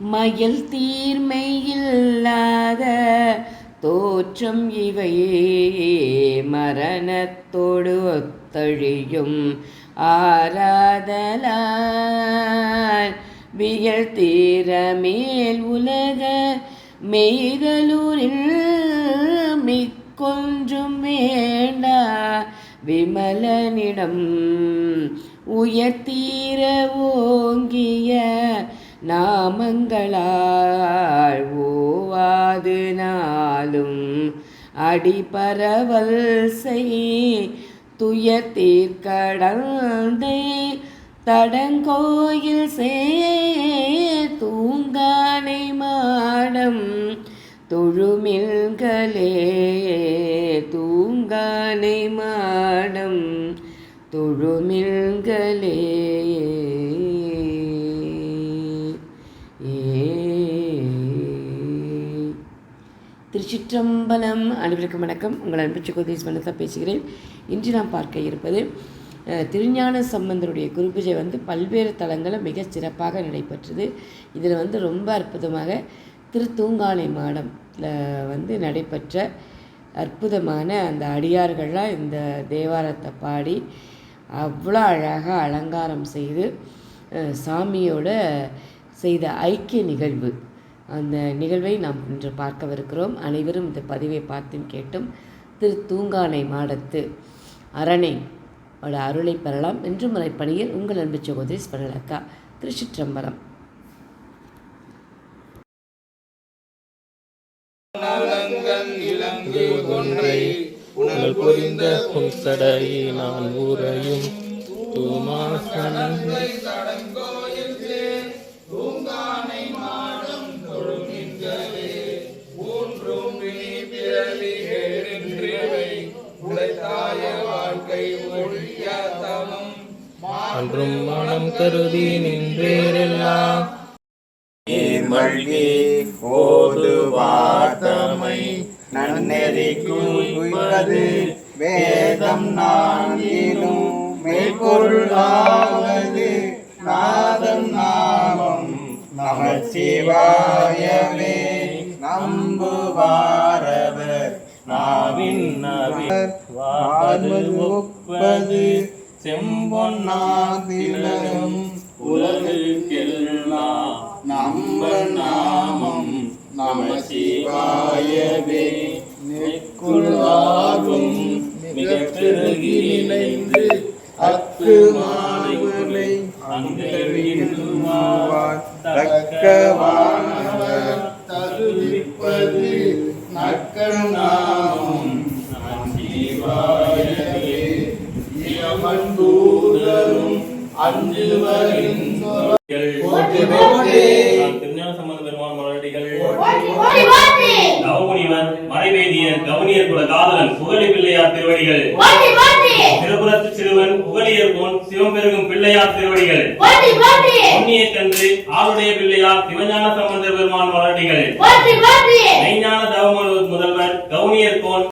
மயில் தீர்மையில்லாத தோற்றம் இவையே மரணத்தோடு ஒத்தழியும் ஆராதலால் வியல் தீர மேல் உலக மெய்தலூரில் மிக்கொன்றும் வேண்டா விமலனிடம். உயர்த்தீர ஓங்கிய நாமங்களால் ஓவாது நாளும் அடிபரவல் செய். துயர் தடங்கோயில் சே தூங்கானை மாடம் தொழுமில்களே. தூங்கானை மாடம் தொழுமில்களே. திருச்சிற்றம்பலம் அனைவருக்கும் வணக்கம். உங்கள் அன்பு சுகதீஸ் பேசுகிறேன். இன்று நாம் பார்க்க இருப்பது திருஞான சம்பந்தருடைய குருபூஜை வந்து பல்வேறு தலங்களில் மிக சிறப்பாக நடைபெற்றது. இதில் வந்து ரொம்ப அற்புதமாக திருத்தூங்கானை மாடத்தில் வந்து நடைபெற்ற அற்புதமான அந்த அடியார்கள்லாம் இந்த தேவாரத்தை பாடி அவ்வளோ அழகாக அலங்காரம் செய்து சாமியோட செய்த ஐக்கிய நிகழ்வு. அந்த நிகழ்வை நாம் இன்று பார்க்கவிருக்கிறோம். அனைவரும் இந்த பதிவை பார்த்தும் கேட்டும் திரு தூங்கானை மாடத்து அரணை அவட அருளை பெறலாம். என்று முறைப்பணியில் உங்கள் அன்பு சகோதரி ஸ்வரலக்கா திருச்சிற்றம்பலம் நலங்கள் புன்சடையை நான் ஊரையும் தூமாசனங்கள் அன்றும் மனம் கருதி நின்றேரெல்லாம். நீர்மழ்கி ஓதுவார்த்தமை நன்னெறி குய்ப்பது வேதம் நான்கிலும். மெய்ப்பொருளாவது நாதம் நாமம். நம சிவாயவே நம்புவாரவர் வார்வது ஒப்பது செம்பொன்னாதிலும் உலகுக்கெல்லாம் நம்ப நாமம் நம சிவாயவே நெக்குள்ளாகும் மிக பெருகி நினைந்து அக்கு மாலை அங்கவின்னுவார் தக்கவானவர் தகுவிப்பது நக்க நாமம் நம சிவாயவே இயமன்பூதரும் அஞ்சுவரின் திருஞான சம்பந்த பெருமான் மலரடிகள். நவமுனிவர் மறைவேதியர் கவனியர் குல காதலன் புகழி பிள்ளையார் திருவடிகள். திருபுரத்து சிறுவன் புகழியர் போன் சிவபெருகும் பிள்ளையார் திருவடிகள். பொன்னிய கன்று ஆளுடைய பிள்ளையார் சிவஞான சம்பந்த பெருமான் ஓடி மெய்ஞான தவமனு முதல்வர் கவுனியர் கோன்